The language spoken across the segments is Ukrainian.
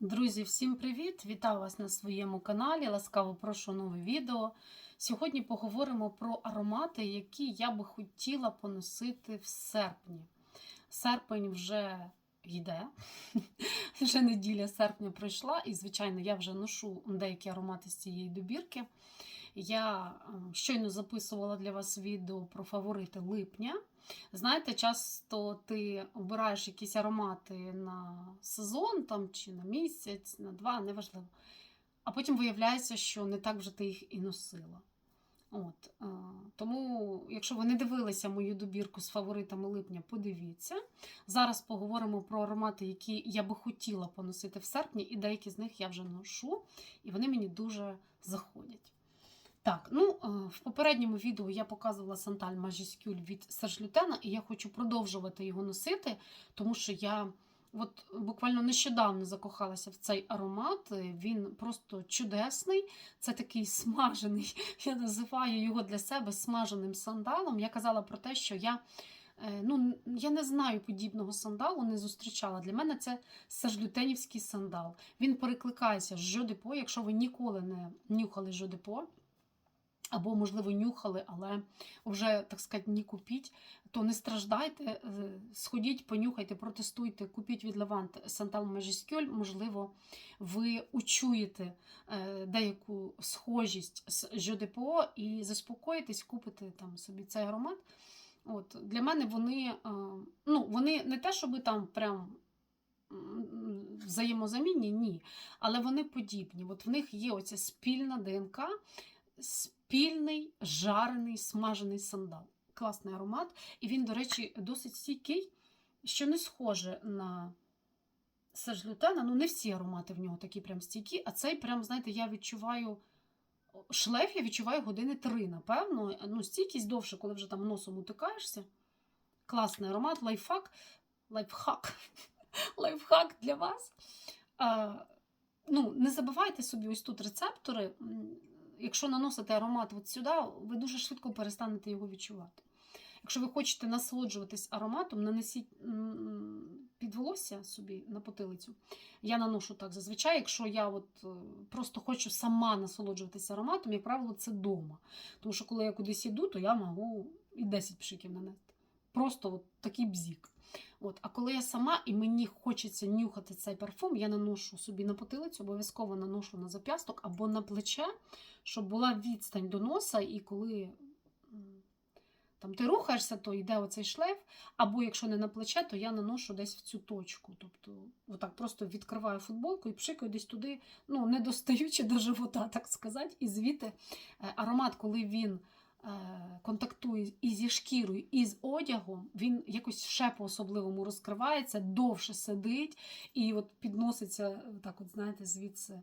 Друзі, всім привіт! Вітаю вас на своєму каналі. Ласкаво прошу нове відео. Сьогодні поговоримо про аромати, які я би хотіла поносити в серпні. Серпень вже йде, вже неділя серпня пройшла, і, звичайно, я вже ношу деякі аромати з цієї добірки. Я ем, щойно записувала для вас відео про фаворити липня. Знаєте, часто ти обираєш якісь аромати на сезон там, чи на місяць, на два, неважливо. А потім виявляється, що не так вже ти їх і носила. От, е, тому, якщо ви не дивилися мою добірку з фаворитами липня, подивіться. Зараз поговоримо про аромати, які я би хотіла поносити в серпні, і деякі з них я вже ношу, і вони мені дуже заходять. Так, ну е, в попередньому відео я показувала Санталь Мажіскюль від Серж-Лютена, і я хочу продовжувати його носити, тому що я от буквально нещодавно закохалася в цей аромат. Він просто чудесний. Це такий смажений. Я називаю його для себе смаженим сандалом. Я казала про те, що я. е, Ну, я не знаю подібного сандалу, не зустрічала. Для мене це сажлютенівський сандал. Він перекликається з жодепо. Якщо ви ніколи не нюхали жодепо, або, можливо, нюхали, але вже, так сказати, не купіть, то не страждайте, е, сходіть, понюхайте, протестуйте, купіть від Левант Сантал Межіскьоль, можливо, ви учуєте е, деяку схожість з ЖДПО і заспокоїтесь, купите там собі цей аромат. От, Для мене вони, е, ну, вони не те, щоб там прям взаємозамінні, ні. Але вони подібні. От в них є оця спільна ДНК, спільний жарений смажений сандал. Класний аромат. І він, до речі, досить стійкий, що не схоже на сержлютена. Ну, не всі аромати в нього такі прям стійкі, а цей, прям, знаєте, я відчуваю. Шлейф я відчуваю години три, напевно. Ну, стійкість довше, коли вже там носом утикаєшся. Класний аромат, лайфхак. Лайфхак. Лайфхак для вас. А, ну, Не забувайте собі ось тут рецептори. Якщо наносите аромат от сюди, ви дуже швидко перестанете його відчувати. Якщо ви хочете насолоджуватись ароматом, нанесіть під волосся собі на потилицю. Я наношу так зазвичай, якщо я от е, просто хочу сама насолоджуватися ароматом, як правило, це вдома. Тому що коли я кудись іду, то я можу і 10 пшиків нанести. Просто от такий бзік. От. А коли я сама і мені хочеться нюхати цей парфум, я наношу собі на потилицю, обов'язково наношу на зап'ясток або на плече, щоб була відстань до носа, і коли там ти рухаєшся, то йде оцей шлейф, або якщо не на плече, то я наношу десь в цю точку. Тобто, отак просто відкриваю футболку і пшикаю десь туди, ну, не достаючи до живота, так сказати. І звідти е, аромат, коли він контактує і зі шкірою, і з одягом, він якось ще по-особливому розкривається, довше сидить і от підноситься, е, так от, знаєте, звідси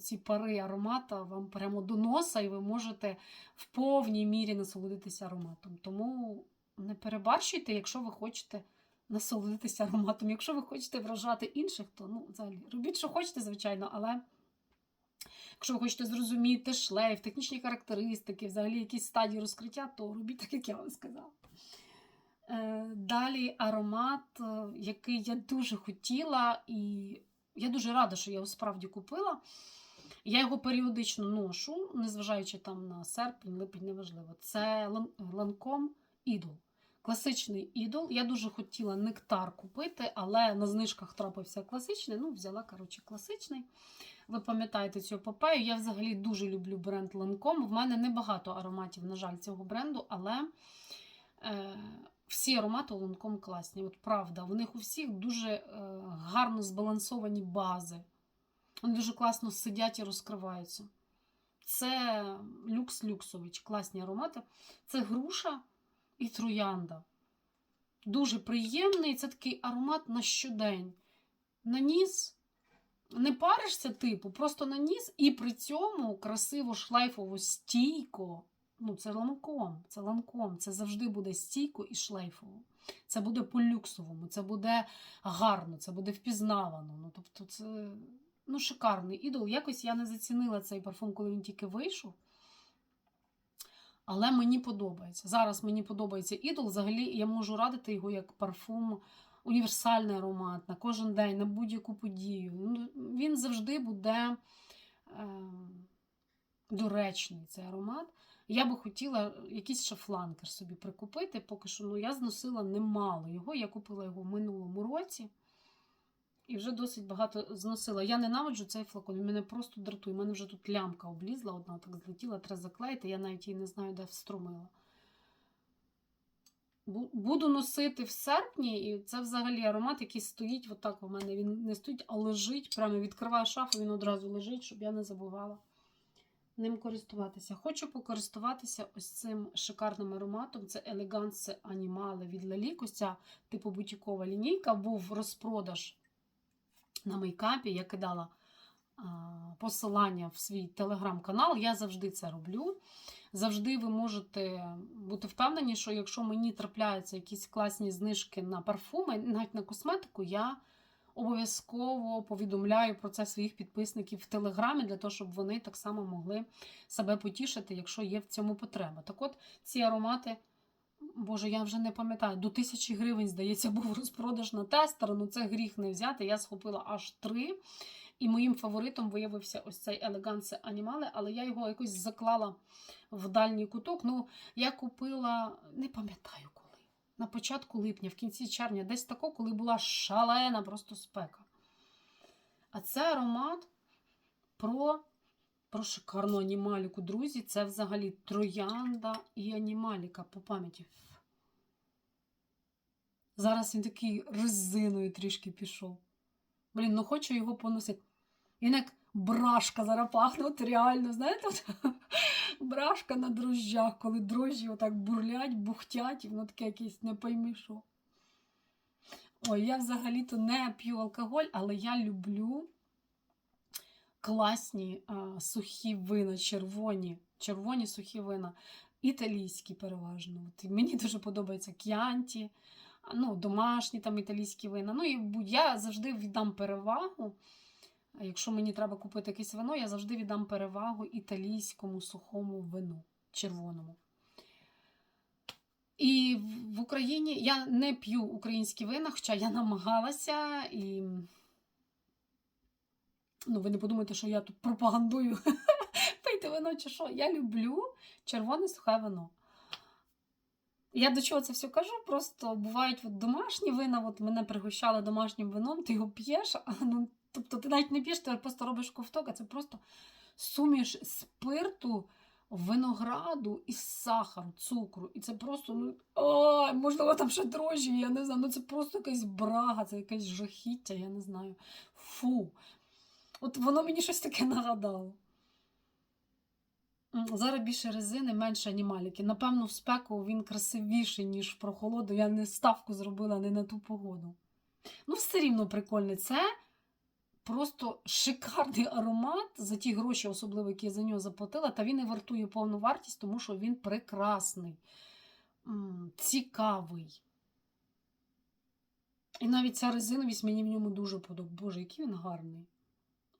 ці пари аромата вам прямо до носа, і ви можете в повній мірі насолодитися ароматом. Тому не перебарщуйте, якщо ви хочете насолодитися ароматом. Якщо ви хочете вражати інших, то ну, взагалі робіть, що хочете, звичайно, але. Якщо ви хочете зрозуміти шлейф, технічні характеристики, взагалі якісь стадії розкриття, то робіть так, як я вам сказала. Е, Далі аромат, е, який я дуже хотіла, і я дуже рада, що я його справді купила. Я його періодично ношу, незважаючи там на серпень, липень, неважливо. Це ланком ідол. Класичний ідол. Я дуже хотіла нектар купити, але на знижках трапився класичний. Ну, взяла, коротше, класичний. Ви пам'ятаєте цю епопею. Я взагалі дуже люблю бренд Lancome. В мене небагато ароматів, на жаль, цього бренду, але е, всі аромати у Lancome класні. От правда, в них у всіх дуже е, гарно збалансовані бази. Вони дуже класно сидять і розкриваються. Це люкс люксович, класні аромати. Це груша і троянда. Дуже приємний. Це такий аромат на щодень. Наніс, не паришся, типу, просто наніс, і при цьому красиво, шлейфово, стійко. Ну, це ланком, це ланком, це завжди буде стійко і шлейфово. Це буде по-люксовому, це буде гарно, це буде впізнавано. Ну, тобто, це ну, шикарний ідол. Якось я не зацінила цей парфум, коли він тільки вийшов. Але мені подобається. Зараз мені подобається ідол. Взагалі я можу радити його як парфум універсальний аромат на кожен день, на будь-яку подію. Ну, Він завжди буде е, доречний цей аромат. Я би хотіла якийсь ще фланкер собі прикупити, поки що ну, я зносила немало його. Я купила його в минулому році і вже досить багато зносила. Я ненавиджу цей флакон, він мене просто дратує. У мене вже тут лямка облізла, одна так злетіла, треба заклеїти, я навіть її не знаю, де встромила. Бу- Буду носити в серпні, і це взагалі аромат, який стоїть отак у мене. Він не стоїть, а лежить. Прямо відкриваю шафу, він одразу лежить, щоб я не забувала ним користуватися. Хочу покористуватися ось цим шикарним ароматом. Це Elegance Animale від Lalique. Ось типу бутікова лінійка. Був розпродаж на мейкапі. Я кидала посилання в свій телеграм-канал. Я завжди це роблю. Завжди ви можете бути впевнені, що якщо мені трапляються якісь класні знижки на парфуми, навіть на косметику, я обов'язково повідомляю про це своїх підписників в Телеграмі, для того, щоб вони так само могли себе потішити, якщо є в цьому потреба. Так от ці аромати, боже, я вже не пам'ятаю, до тисячі гривень, здається, був розпродаж на тестер, ну це гріх не взяти. Я схопила аж три. І моїм фаворитом виявився ось цей Elegance Animale, але я його якось заклала в дальній куток. Ну, я купила, не пам'ятаю коли. На початку липня, в кінці червня, десь тако, коли була шалена просто спека. А це аромат про, про шикарну анімаліку. Друзі, це взагалі троянда і анімаліка по пам'яті. Зараз він такий резиною трішки пішов. Блін, ну хочу його поносити. Він як брашка зараз от реально, знаєте, от, брашка на дрожжах, коли дрожжі отак бурлять, бухтять, і воно таке якесь не пойми що. Ой, я взагалі-то не п'ю алкоголь, але я люблю класні а, сухі вина, червоні, червоні сухі вина, італійські переважно. От, мені дуже подобається к'янті, ну, домашні там італійські вина. Ну, і я завжди віддам перевагу. Якщо мені треба купити якесь вино, я завжди віддам перевагу італійському сухому вину, червоному. І в Україні я не п'ю українські вина, хоча я намагалася і. Ну, ви не подумайте, що я тут пропагандую пийте вино чи що. Я люблю червоне сухе вино. Я до чого це все кажу? Просто бувають от домашні вина, от мене пригощали домашнім вином, ти його п'єш, а ну, тобто ти навіть не п'єш, ти просто робиш ковток, а це просто суміш спирту, винограду і сахару, цукру. І це просто, ну, ой, можливо, там ще дрожжі, я не знаю. Ну це просто якась брага, це якесь жахіття, я не знаю. Фу. От воно мені щось таке нагадало. Зараз більше резини, менше анімаліки. Напевно, в спеку він красивіший, ніж в прохолоду. Я не ставку зробила не на ту погоду. Ну, все рівно прикольний. Це просто шикарний аромат за ті гроші, особливо, які я за нього заплатила. Та він і вартує повну вартість, тому що він прекрасний, цікавий. І навіть ця резиновість мені в ньому дуже подобається. Боже, який він гарний.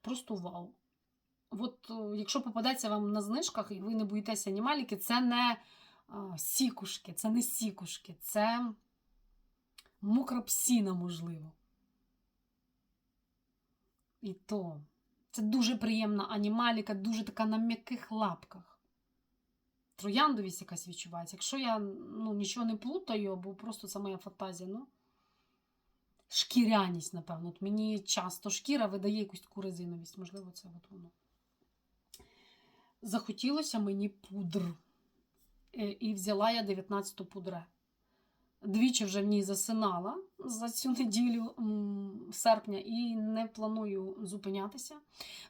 Просто вау. От е, якщо попадеться вам на знижках і ви не боїтеся анімаліки, це не сікушки, це не сікушки, це мокра псіна, можливо. І то. Це дуже приємна анімаліка, дуже така на м'яких лапках. Трояндовість якась відчувається. Якщо я ну, нічого не плутаю, або просто це моя фантазія, ну. Шкіряність, напевно. От мені часто шкіра видає якусь таку резиновість. Можливо, це от воно. Захотілося мені пудр. Е, І взяла я 19-ту пудре. Двічі вже в ній засинала за цю неділю серпня і не планую зупинятися.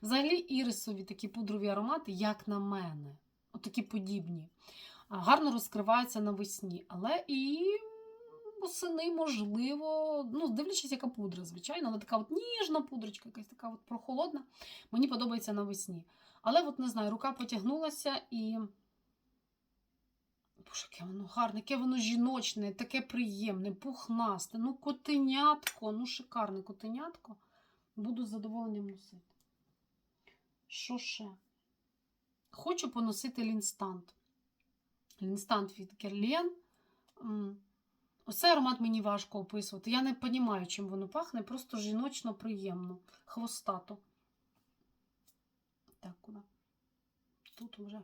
Взагалі, ірисові такі пудрові аромати, як на мене, отакі подібні, гарно розкриваються навесні, але і восени, можливо, ну, дивлячись, яка пудра, звичайно, але така от ніжна пудрочка, якась така от прохолодна. Мені подобається навесні. Але от не знаю, рука потягнулася і. Боже, яке воно гарне, яке воно жіночне, таке приємне, пухнасте. Ну, котенятко, ну шикарне котенятко. Буду з задоволенням носити. Що ще? Хочу поносити лінстант. Лінстант від Керлен. Оцей аромат мені важко описувати. Я не розумію, чим воно пахне, просто жіночно приємно, хвостато. Так, куди? Тут вже.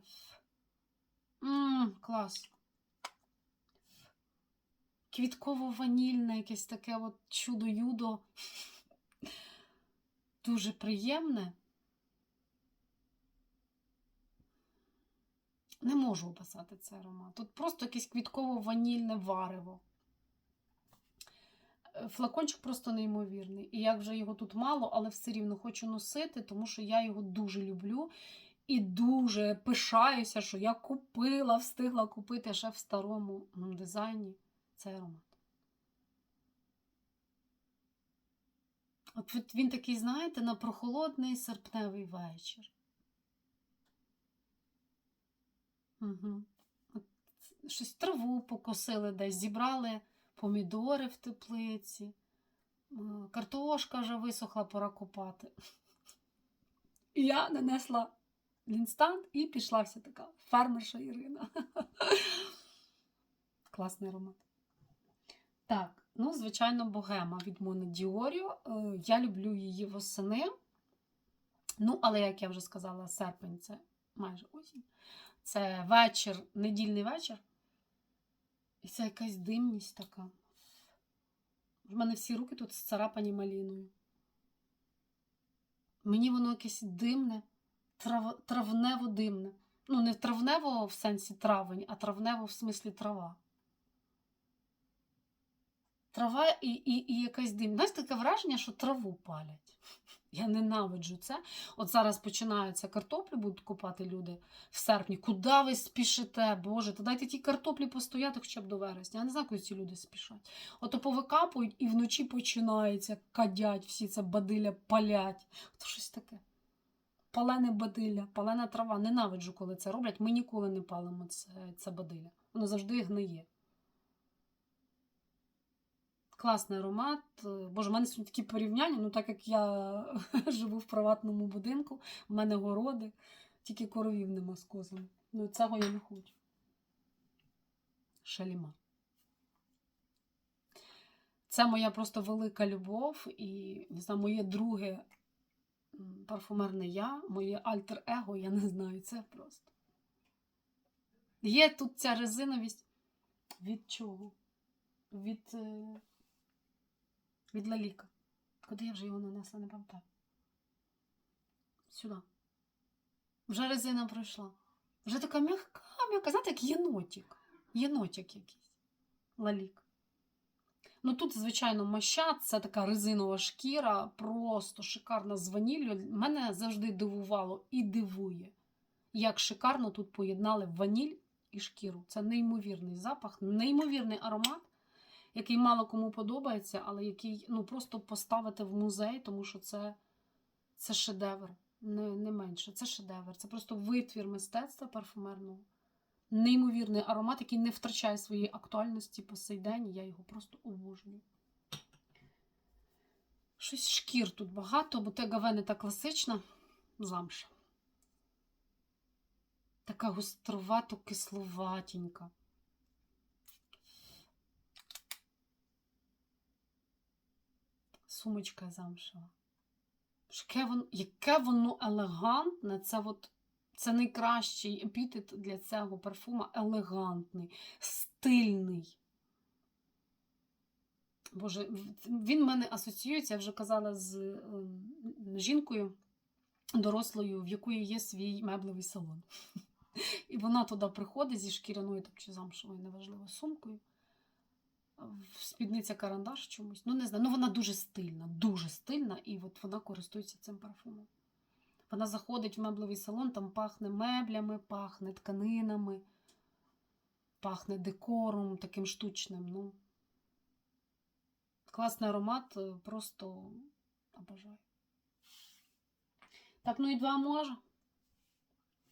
Ммм, клас. Квітково-ванільне, якесь таке от чудо-юдо. Дуже приємне. Не можу описати цей аромат. Тут просто якесь квітково-ванільне варево. Е, Флакончик просто неймовірний. І як вже його тут мало, але все рівно хочу носити, тому що я його дуже люблю і дуже пишаюся, що я купила, встигла купити ще в старому дизайні цей аромат. От він такий, знаєте, на прохолодний серпневий вечір. Угу. Щось траву покосили десь, зібрали помідори в теплиці, картошка вже висохла, пора копати. І я нанесла інстант і пішла вся така фермерша Ірина. Класний аромат. Так, ну, звичайно, богема від Моно Діоріо. Е, Я люблю її восени. Ну, але, як я вже сказала, серпень це майже осінь. Це вечір, недільний вечір. І це якась димність така. В мене всі руки тут зцарапані маліною. Мені воно якесь димне, трав... травнево-димне. Ну, не травнево в сенсі травень, а травнево в смислі трава. Трава і, і, і якась дим. Знаєте, таке враження, що траву палять. Я ненавиджу це. От зараз починаються картоплі, будуть купати люди в серпні. Куди ви спішите? Боже, то дайте ті картоплі постояти хоча б до вересня. Я не знаю, куди ці люди спішать. Ото повикапують і вночі починається кадять, всі це бадилля палять. То щось таке. Палене бадилля, палена трава. Ненавиджу, коли це роблять. Ми ніколи не палимо це, це бадилля. Воно завжди гниє. Класний аромат. Боже, в мене сьогодні такі порівняння, ну так як я живу в приватному будинку, в мене городи, тільки коровів нема з козами. Ну, цього я не хочу. Шаліма. Це моя просто велика любов і не знаю, моє друге парфумерне я, моє альтер-его, я не знаю, це просто. Є тут ця резиновість. Від чого? Від. е, від Лаліка. Куди я вже його нанесла, не пам'ятаю. Сюди. Вже резина пройшла. Вже така м'яка, м'яка, знаєте, як єнотик. Єнотик якийсь. Лалік. Ну тут, звичайно, маща, це така резинова шкіра, просто шикарна з ваніллю. Мене завжди дивувало і дивує, як шикарно тут поєднали ваніль і шкіру. Це неймовірний запах, неймовірний аромат який мало кому подобається, але який ну, просто поставити в музей, тому що це, це шедевр, не, не менше. Це шедевр. Це просто витвір мистецтва парфумерного. Неймовірний аромат, який не втрачає своєї актуальності по сей день. Я його просто обожнюю. Щось шкір тут багато, бо те гаве та класична замша. Така гостровато кисловатенька. Сумочка замшева. Яке воно елегантне, це от, це найкращий епітет для цього парфума. Елегантний, стильний. Боже, він в мене асоціюється, я вже казала, з е, жінкою дорослою, в якої є свій меблевий салон. І вона туди приходить зі шкіряною чи замшевою, неважливо, сумкою спідниця карандаш чомусь. Ну, не знаю. Ну, вона дуже стильна, дуже стильна, і от вона користується цим парфумом. Вона заходить в меблевий салон, там пахне меблями, пахне тканинами, пахне декором таким штучним. Ну, Класний аромат, е, просто обожаю. Так, ну і два можа,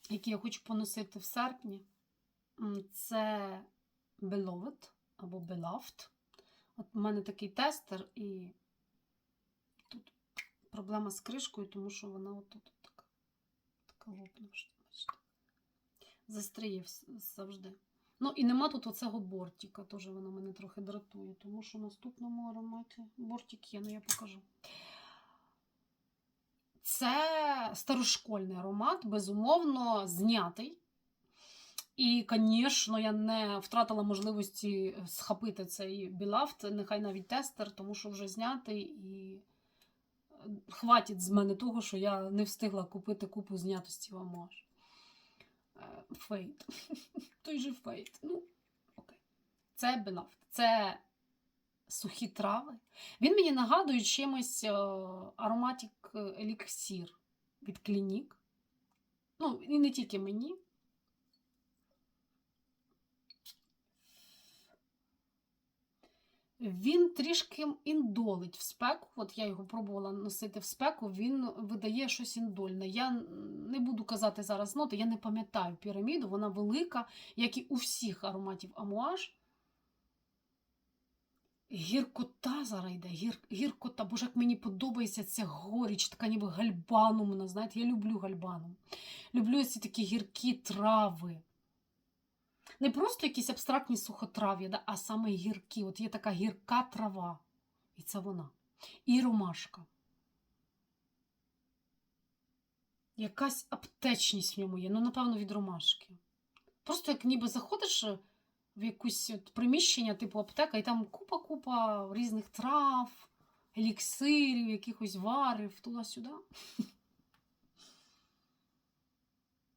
які я хочу поносити в серпні. Це Beloved або Beloved. От у мене такий тестер, і тут проблема з кришкою, тому що вона отут така. Бачите. Застріє завжди. Ну і нема тут оцього бортика, теж воно мене трохи дратує, тому що в наступному ароматі бортик є, ну я покажу. Це старошкольний аромат, безумовно, знятий. І, звісно, я не втратила можливості схопити цей білафт, нехай навіть тестер, тому що вже знятий і хватить з мене того, що я не встигла купити купу знятості в Амуаж. Е, Фейт. Той же фейт. Ну, окей. Це білафт. Це сухі трави. Він мені нагадує чимось е, ароматик еліксір від клінік. Ну, і не тільки мені. Він трішки індолить в спеку. От я його пробувала носити в спеку, він видає щось індольне. Я не буду казати зараз ноти, я не пам'ятаю піраміду, вона велика, як і у всіх ароматів амуаж. Гіркота зараз йде, гір, гіркота, боже, як мені подобається ця горіч, така ніби гальбанумна. Знаєте, я люблю гальбанум. Люблю ці такі гіркі трави. Не просто якісь абстрактні сухотрав'я, а саме гіркі. От є така гірка трава. І це вона. І ромашка. Якась аптечність в ньому є, ну, напевно, від ромашки. Просто як ніби заходиш в якесь от приміщення, типу аптека, і там купа-купа різних трав, еліксирів, якихось варив, туди-сюди.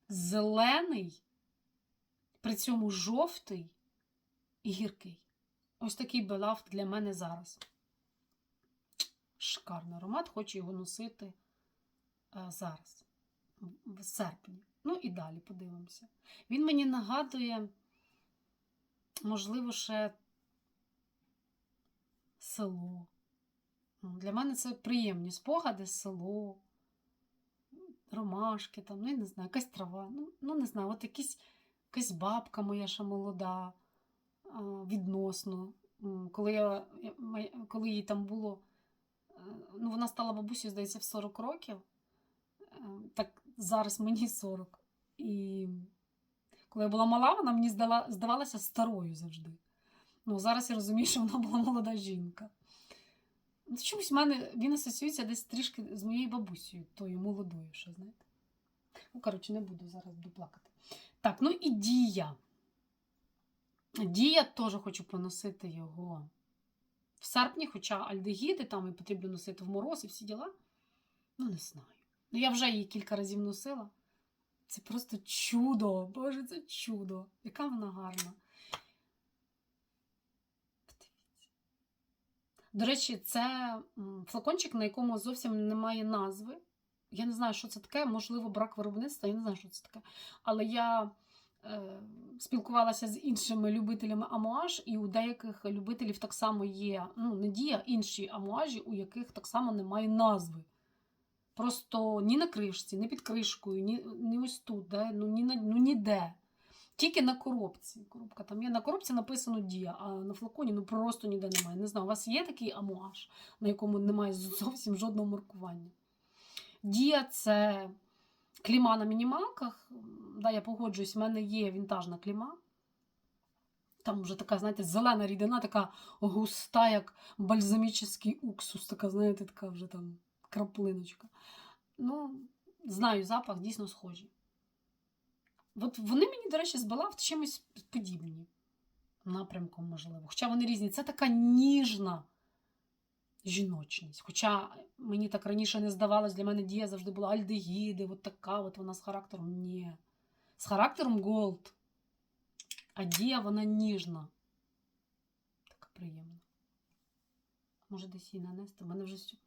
Зелений при цьому жовтий і гіркий. Ось такий белафт для мене зараз. Шикарний аромат, хочу його носити а, зараз, в серпні. Ну і далі подивимося. Він мені нагадує, можливо, ще село. Ну, Для мене це приємні спогади, село, ромашки, там, ну, я не знаю, якась трава. Ну, ну не знаю, от якісь якась бабка моя ще молода, відносно. Коли я, коли їй там було, е, ну вона стала бабусею, здається, в 40 років, е, так зараз мені 40. І коли я була мала, вона мені здала, здавалася старою завжди. Ну, Зараз я розумію, що вона була молода жінка. Ну, чомусь в мене він асоціюється десь трішки з моєю бабусею, тою молодою, що знаєте. Ну, коротше, не буду зараз буду плакати. Так, ну і дія. Дія теж хочу поносити його в серпні, хоча альдегіди там і потрібно носити в мороз і всі діла. Ну, не знаю. Ну, я вже її кілька разів носила. Це просто чудо. Боже, це чудо. Яка вона гарна. До речі, це флакончик, на якому зовсім немає назви. Я не знаю, що це таке, можливо, брак виробництва, я не знаю, що це таке. Але я е, спілкувалася з іншими любителями амуаж, і у деяких любителів так само є ну, не дія, інші амуажі, у яких так само немає назви. Просто ні на кришці, ні під кришкою, ні ні ось тут, де, ну, ні на, ну, ніде. Тільки на коробці. Коробка там є. На коробці написано Дія, а на флаконі ну просто ніде немає. Не знаю, у вас є такий амуаж, на якому немає зовсім жодного маркування. Дія це кліма на мінімалках. Да, Я погоджуюсь, в мене є вінтажна кліма. Там вже така, знаєте, зелена рідина, така густа, як бальзамічний уксус, така, знаєте, така вже там краплиночка. Ну, знаю, запах дійсно схожий. От вони мені, до речі, збила в чимось подібні. Напрямком, можливо. Хоча вони різні. Це така ніжна жіночність. Хоча мені так раніше не здавалось, для мене дія завжди була альдегіди, от така от вона з характером. Ні. З характером голд. А дія вона ніжна. Така приємна. Може, десь її нанести. Мене вже все,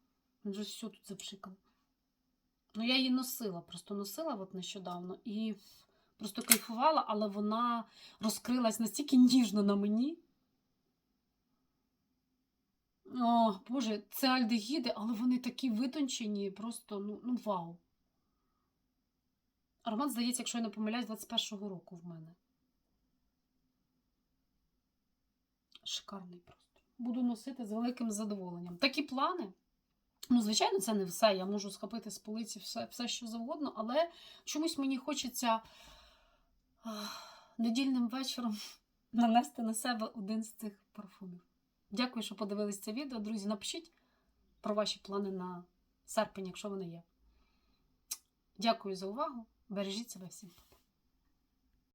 вже все тут запшикало. Ну, я її носила, просто носила от нещодавно і просто кайфувала, але вона розкрилась настільки ніжно на мені. О, Боже, це альдегіди, але вони такі витончені, просто ну, ну вау. Аромат, здається, якщо я не помиляюсь, 21-го року в мене. Шикарний просто. Буду носити з великим задоволенням. Такі плани. Ну, звичайно, це не все. Я можу схопити з полиці все, все що завгодно, але чомусь мені хочеться недільним вечором нанести на себе один з цих парфумів. Дякую, що подивились це відео. Друзі, напишіть про ваші плани на серпень, якщо вони є. Дякую за увагу. Бережіть себе всім.